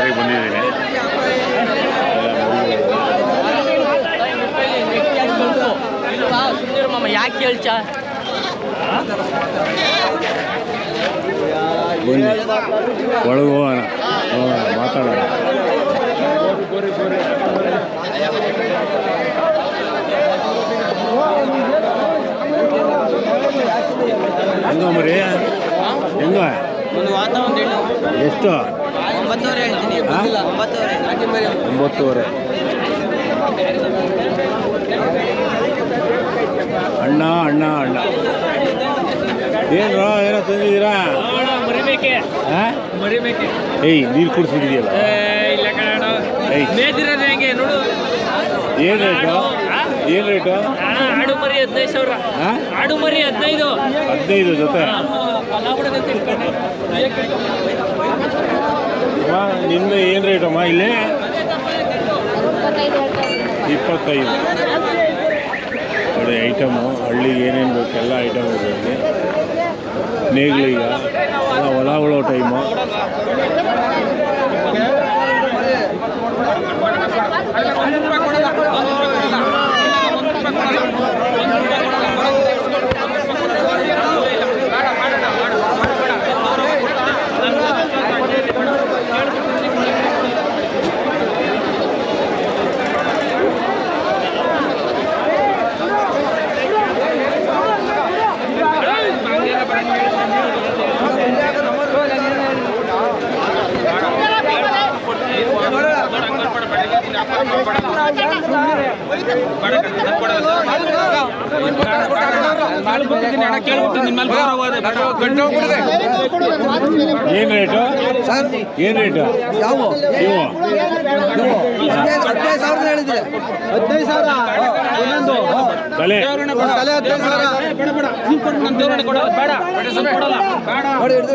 ಜಾತ್ರೆಗೆ ಬಂದಿದ್ದೀನಿ ಯಾಕೆ ಕೇಳ್ಚ ಬನ್ನಿ ಒಳಗೆ ಹೋಗೋಣ ಹೋಗೋಣ ಮಾತಾಡೋಣ ಹೆಂಗ ಮರಿ ಹೆಂಗ ಒಂದು ಎಷ್ಟು ಒಂಬತ್ತುವರೆ ಹೇಳ್ತೀನಿ ಹಾ? ಒಂಬತ್ತುವರೆ. ಒಂಬತ್ತುವರೆ. ಅಣ್ಣ ಅಣ್ಣ ಅಣ್ಣ. ಏನು ಏನೋ ತಂದಿದ್ದೀರಾ? ಏಯ್ ನೀರು ಕುಡಿಸ್ಬಿಟ್ಟಿದೆಯಲ್ಲ? ಏನು ರೇಟು ಏನು ರೇಟು ಆಡು ಮರಿ ಹದಿನೈದು ಸಾವಿರ. ಆಡು ಮರಿ ಹದಿನೈದು. ಹದಿನೈದು ಜೊತೆ? ಅಮ್ಮ, ನಿನ್ನ ಏನು ಅಮ್ಮ ಇಲ್ಲಿ? ಇಪ್ಪತ್ತೈದು. ನೋಡಿ ಐಟಮು ಹಳ್ಳಿಗೆ ಏನೇನು ಬೇಕು, ಎಲ್ಲ ಐಟಮ್ ಇದೆ ನೇಗ್ಲೀಗ, ಎಲ್ಲ ಹೊಲ ಉಳೋ ಟೈಮು ಏನು ರೇಟು ಏನು ರೇಟು ಯಾವ? ಹದಿನೈದು ಸಾವಿರ ಹೇಳಿದ್ರೆ ಹದಿನೈದು ಸಾವಿರ? ಇನ್ನೊಂದು? ತಲೆ. ತಲೆ ಹದಿನೈದು ಸಾವಿರ? ನೋಡಿ ಹಿಡ್ದು ನೋಡಿ ವ್ಯಾಪಾರ ವ್ಯಾಪಾರ ಬೇಡ ಬೇಡ ಹಳ್ಳಿಯವ್ರದ್ದು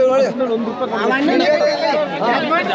ಹೆಂಗ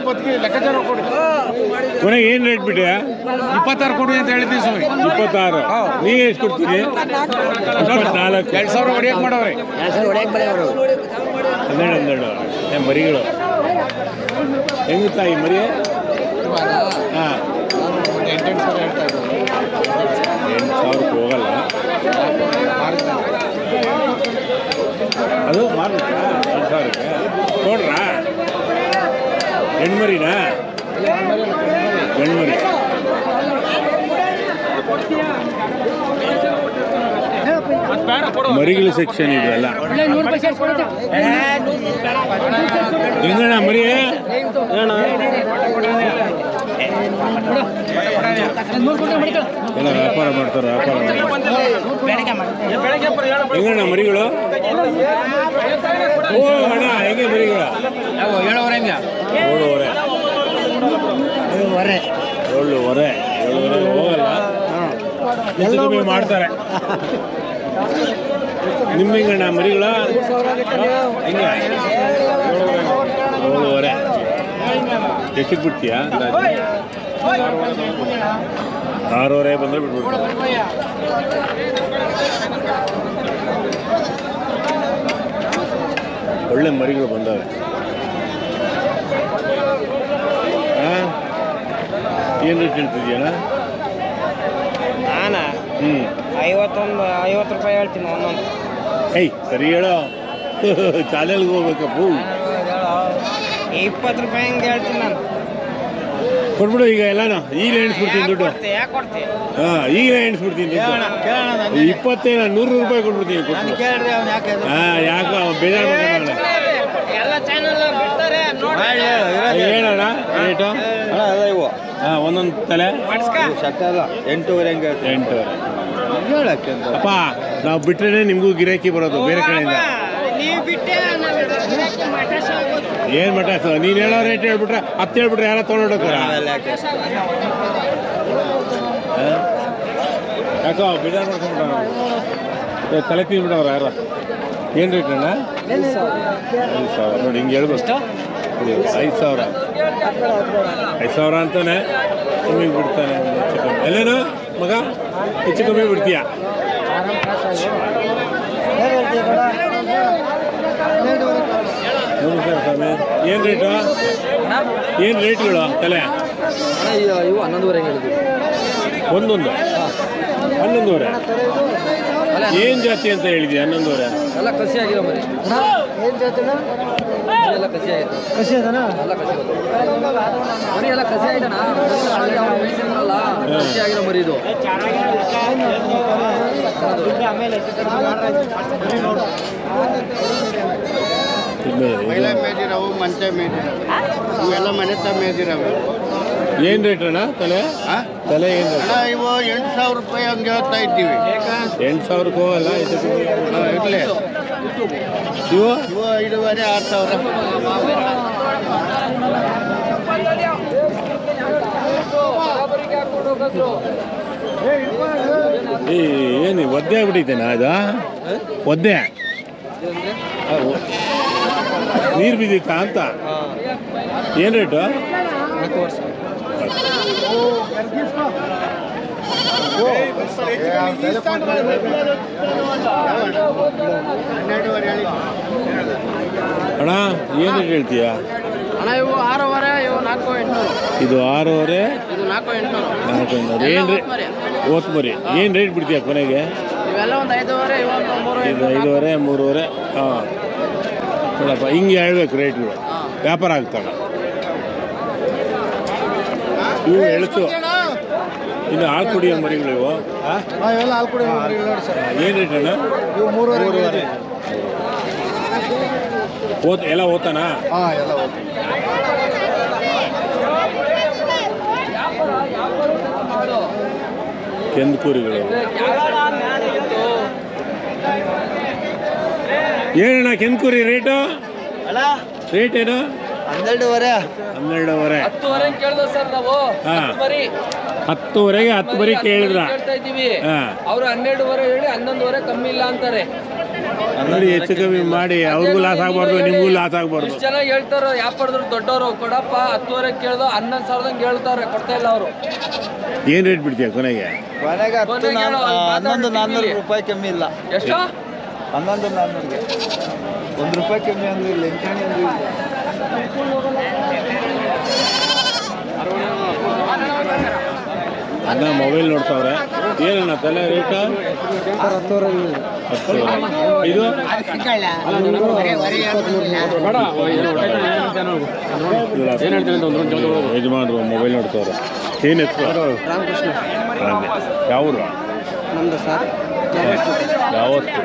ಬದುಕಿ ಲೆಕ್ಕಾಚಾರ ಕೊಡಿ ಕೊನೆಗೆ ಏನು ರೇಟ್ ಬಿಟ್ಟೆ ಇಪ್ಪತ್ತಾರು ಕೊಡಿ ಅಂತ ಹೇಳಿದ್ವಿ ಸ್ವಾಮಿ. ಇಪ್ಪತ್ತಾರು. ನೀ ಎಷ್ಟು ಕೊಡ್ತೀನಿ ನಾಲ್ಕು ಎರಡು ಸಾವಿರ ಹೊಡಿಯಕ್ ಮಾಡವ್ರಿ. ಹನ್ನೆರಡು ಹನ್ನೆರಡು. ಏನು ಮರಿಗಳು. ಹೆಂಗ ತಾಯಿ ಮರಿ? ಹಾಂ. ಎಂಟೆಂಟು ಸಾವಿರ ಹೇಳ್ತಾ ಎಂಟು ಸಾವಿರಕ್ಕೆ ಹೋಗಲ್ಲ. ಅದು ಮಾರ್ಬೇಕಾ ಎಂಟು ಸಾವಿರಕ್ಕೆ? ನೋಡ್ರಾ? ಹೆಣ್ಮರಿನಾ ಗಂಡ್ಮರಿ ಮರಿಗಳ ಸೆಕ್ಷನ್ ಇದೆಲ್ಲ ಹೆಂಗಣ್ಣ ಮರಿ ಎಲ್ಲ ವ್ಯಾಪಾರ ಮಾಡ್ತಾರೆ ವ್ಯಾಪಾರ ಹೆಂಗಣ್ಣ ಮರಿಗಳು? ಓ ಅಣ್ಣ ಹೆಂಗೆ ಮರಿಗಳು ಏಳುವರೆ ಏಳುವರೆ ಏಳುವರೆ ಏಳುವರೆ ಹೋಗಲ್ಲ ಹೆಚ್ಚು ಕಮ್ಮಿ ಮಾಡ್ತಾರೆ ನಿಮ್ಮ ಹೆಂಗಣ್ಣ ಮರಿಗಳ ಹೆಂಗೆ? ಏಳುವರೆ. ಎಷ್ಟಕ್ಕೆ ಬಿಡ್ತೀಯಾ ಅಂದಾಜು ಆರೂವರೆ ಬಂದರೆ ಬಿಟ್ಬಿಡ್ತೀನಿ ಒಳ್ಳೆ ಮರಿಗಳು ಬಂದವೆ ಏನು ರೇಟ್ ಹೇಳ್ತಿದ್ಯಣ್ಣ ನಾನ ಹ್ಞೂ ಐವತ್ತೊಂದು ಐವತ್ತು ರೂಪಾಯಿ ಹೇಳ್ತೀನಿ ಒಂದೊಂದು ಏಯ್ ಸರಿ ಹೇಳೋ ಚಾಲೆಲ್ಗೆ ಹೋಗ್ಬೇಕಪ್ಪು ಇಪ್ಪತ್ತು ರೂಪಾಯಿ ಹಂಗೆ ಹೇಳ್ತೀನಿ ನಾನು. ಕೊಟ್ಬಿಡು ಈಗ ಎಲ್ಲಾನು. ಈಗ ಎಣಿಸ್ಬಿಡ್ತೀನಿ ದುಡ್ಡು. ಯಾಕೆ ಕೊಡ್ತಿ ಹಾ ಈಗ ಎಣಿಸ್ಬಿಡ್ತೀನಿ ಕೇಳಣ್ಣ ಇಪ್ಪತ್ತೇನ ನೂರು ರೂಪಾಯಿ ಕೊಟ್ಬಿಡ್ತೀನಿ ಕೊಟ್ಬಿಡು. ಹಾಂ ಯಾಕೆ ಬೇಜಾರು ಮಾಡ್ಕೊಂಡ ಎಲ್ಲ ಚಾನಲ್ ಬಿಡ್ತಾರೆ ನೋಡಿ. ಹೇಳೋಣ ರೇಟು ಇವು. ಹಾಂ ಒಂದೊಂದು ತಲೆ. ಶಕ್ತ ಅಲ್ಲ ಎಂಟೂವರೆ ಹಂಗೆ ಎಂಟೂವರೆ ಹೇಳಕ್ಕೆ ಅಂತ. ಅಪ್ಪ ನಾವು ಬಿಟ್ರೆ ನಿಮಗೂ ಗಿರಾಕಿ ಬರೋದು ಬೇರೆ ಕಡೆಯಿಂದ. ನೀವು ಬಿಟ್ಟೆ ಏನು ಮಟ ನೀನು ಹೇಳೋ ರೇಟ್ ಹೇಳ್ಬಿಟ್ರೆ ಹತ್ತು ಹೇಳ್ಬಿಟ್ರೆ ಯಾರ ತೊಗೊಂಡೋಗ್ತಾರ. ಯಾಕೋ ಬಿಡಾರ್ ಮಾಡ್ಕೊಂಡ್ಬಿಟ್ಟಾರ ತಲೆ ತಿಂದ್ಬಿಟ್ಟವ್ರ ಯಾರ? ಏನು ರೇಟ್ ಅಣ್ಣ? ಐದು ಸಾವಿರ. ನೋಡಿ ಹಿಂಗೆ ಹೇಳ್ಬೇಕು. ಐದು ಸಾವಿರ. ಐದು ಸಾವಿರ ಅಂತಾನೆ ಕಮ್ಮಿ ಬಿಡ್ತಾನೆ ಹೆಚ್ಚು ಕಮ್ಮಿ. ಎಲ್ಲೇನು? ಮಗ ಹೆಚ್ಚು ಕಮ್ಮಿ ಬಿಡ್ತೀಯ? ನಮಸ್ಕಾರ ಸ್ವಾಮಿ. ಏನು ರೇಟು ಏನು ರೇಟ್ಗಳು ತಲೆ? ಇವು ಹನ್ನೊಂದುವರೆಗೆ ಹೇಳಿದ್ವಿ. ಒಂದೊಂದು? ಹನ್ನೊಂದುವರೆ? ಏನು ಜಾತಿ ಅಂತ ಹೇಳಿದ್ವಿ ಹನ್ನೊಂದುವರೆ? ಎಲ್ಲ ಕಸಿ ಆಗಿರೋ ಮರಿ. ಎಲ್ಲ ಕಸಿ ಆಗಿದೆ ಕಸಿ ಅದನ? ಎಲ್ಲ ಕಸಿ ಮರಿ ಎಲ್ಲ ಕಸಿ ಮೇಯಿಸಿದ್ರಲ್ಲ ಕಸಿ ಆಗಿರೋ ಮರಿ ಇದು. ಮಹಿಳೆ ಮೇದಿರವು ಮಂತೆ ಮೇದಿರವು ಇವೆಲ್ಲ ಮನೆ ತ ಮೇದಿರವು ಏನು ರೇಟ್ ಅಣ್ಣ ತಲೆ? ತಲೆ ಏನು ರೇಟ್ ಅಣ್ಣ ಇವು ಎಂಟು ಸಾವಿರ ರೂಪಾಯಿ ಹಂಗೆ ಹೇಳ್ತಾ ಇದ್ದೀವಿ. ಎಂಟು ಸಾವಿರಕ್ಕೂ ಅಲ್ಲ ಇದು ಐದುವರೆ ಇವು? ಇವು ಐದೂವರೆ ಆರು ಸಾವಿರ. ಈ ಏನು ಒದ್ದೆ ಆಗ್ಬಿಟ್ಟೈತೇನ ಅದು ಒದ್ದೆ. ನೀರು ಬಿದ್ದಿತ್ತಾ ಅಂತ? ಏನು ರೇಟು? ಅಣ್ಣ ಏನು ರೇಟ್ ಹೇಳ್ತೀಯ? ಅಣ್ಣ ಇವು ಆರೂವರೆ ಇವು ನಾಲ್ಕು ಎಂಟುನೂರು ಇದು ಆರೂವರೆ ಇದು ನಾಲ್ಕು ಎಂಟುನೂರು ನಾಲ್ಕು ಇನ್ನೂರು ಏನು ರೇಟ್? ಓತ್ ಮರಿ ಏನು ರೇಟ್ ಬಿಡ್ತೀಯ ಕೊನೆಗೆ? ಇವೆಲ್ಲ ಒಂದು ಐದೂವರೆ ಇವೊಂದು ಮೂರು ಇದು ಐದೂವರೆ ಮೂರುವರೆ. ಹಾಂ. ನೋಡಪ್ಪ ಹಿಂಗೆ ಹೇಳ್ಬೇಕು ರೇಟ್ಗಳು ವ್ಯಾಪಾರ ಆಗ್ತಾವೆ. ಇವು ಎಳತು ಇನ್ನು ಹಾಲು ಕುಡಿಯೋ ಮರಿಗಳು ಇವು ಇವೆಲ್ಲ ಹಾಲು ಕುಡಿ ನೋಡಿ ಸರ್. ಏನು ರೇಟ್ ಅಣ್ಣ? ಇವು ಮೂರುವರೆ ಓದ್ ಎಲ್ಲ ಓದ್ತಾನಾ ಹಾಂ ಎಲ್ಲ ಓಕೆ ಕೆಂದು ಕೂರಿಗಳು. ಏನಣ್ಣ ಕೆಂದ್ಕೂರಿ ರೇಟು? ರೇಟ್ ಏನು? ಹನ್ನೆರಡುವರೆ. ಹನ್ನೆರಡುವರೆ. ಹತ್ತುವರೆ ಸರ್ ನಾವು. ಹಾ. ಹತ್ತು ಮರಿ ಹತ್ತುವರೆಗೆ ಹತ್ತು ಬರಿ ಕೇಳಿದ್ರ. ಕೇಳ್ತಾ ಇದ್ದೀವಿ. ಅವರು ಅವ್ರು ಹನ್ನೆರಡುವರೆ ಹೇಳಿ ಹನ್ನೊಂದುವರೆ ಕಮ್ಮಿ ಇಲ್ಲ ಅಂತಾರೆ. ನೋಡಿ ಹೆಚ್ಚು ಕಮ್ಮಿ ಮಾಡಿ ಅವ್ರಿಗೂ ಲಾಸ್ ಆಗ್ಬಾರ್ದು ನಿಮಗೂ ಲಾಸ್ ಆಗ್ಬಾರ್ದು. ಚೆನ್ನಾಗಿ ಜನ ಹೇಳ್ತಾರ ಪಡೆದ್ರು ದೊಡ್ಡವರು ಕೊಡಪ್ಪ ಹತ್ತುವರೆ ಕೇಳ್ದು ಹನ್ನೊಂದು ಸಾವಿರದಂಗೆ ಹೇಳ್ತಾರೆ ಕೊಡ್ತಾ ಇಲ್ಲ ಅವರು. ಏನು ರೇಟ್ ಬಿಡ್ತೀಯ ಕೊನೆಗೆ? ಕೊನೆಗೆ ಹತ್ತು ಕೊನೆಗೆ ನಾನ್- ಹೇಳು, ಅಲ್ಲಿ ಹನ್ನೊಂದು ಮಾತಾಡ್ತೀನಿ ನಾನ್ನೂರು ಇಲ್ಲಿ. ರೂಪಾಯಿ ಕಮ್ಮಿ ಇಲ್ಲ. ಎಷ್ಟು? ಹನ್ನೊಂದು ನಾನ್ನೂರಿಗೆ ಒಂದು ರೂಪಾಯಿ ಕಮ್ಮಿ ಅಂದ್ರೆ ಇಲ್ಲ ಎಂಟಾಣಿ ಅಂದ್ರೆ ಇಲ್ಲ ಅಣ್ಣ ಮೊಬೈಲ್ ನೋಡ್ತಾವ್ರೆ. ಏನಣ್ಣ ತಲೆ ರೇಟ? ಹತ್ತು ಇದು? ಯಜಮಾನ್ರು ಮೊಬೈಲ್ ನೋಡ್ತಾವ್ರೆ. ಏನು ಹೆಸರು? ರಾಮಕೃಷ್ಣ. ಯಾವ ಸರ್. ಯಾವತ್ತು?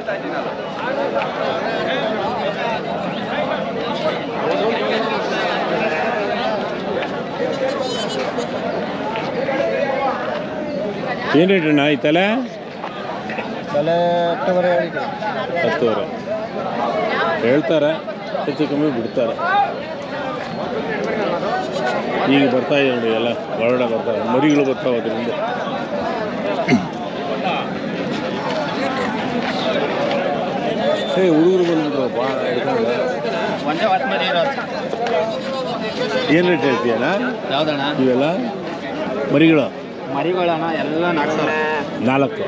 ಏನು ರೇಟ್ ಅಣ್ಣ ಈ ತಲೆ? ತಲೆ ಹತ್ತುವರೆ ಹೇಳ್ತಾರೆ ಹೆಚ್ಚು ಕಮ್ಮಿ ಬಿಡ್ತಾರೆ. ಈಗ ಬರ್ತಾ ಇದೆ ನೋಡಿ ಎಲ್ಲ ಒಳಗಡೆ ಬರ್ತಾರೆ ಮರಿಗಳು ಬರ್ತಾವೆ ಅದರಿಂದ. ಏ ಹುಡುಗರು ಬಂದ್ಬಿಟ್ರಪ್ಪ ಏನು ರೇಟ್ ಹೇಳ್ತೀಯಣ್ಣ? ಯಾವ್ದಣ್ಣ? ಇವೆಲ್ಲ ಮರಿಗಳು. ಮರಿಗಳಣ್ಣ ಎಲ್ಲ ನಾಲ್ಕು. ಸಾವಿರ ನಾಲ್ಕು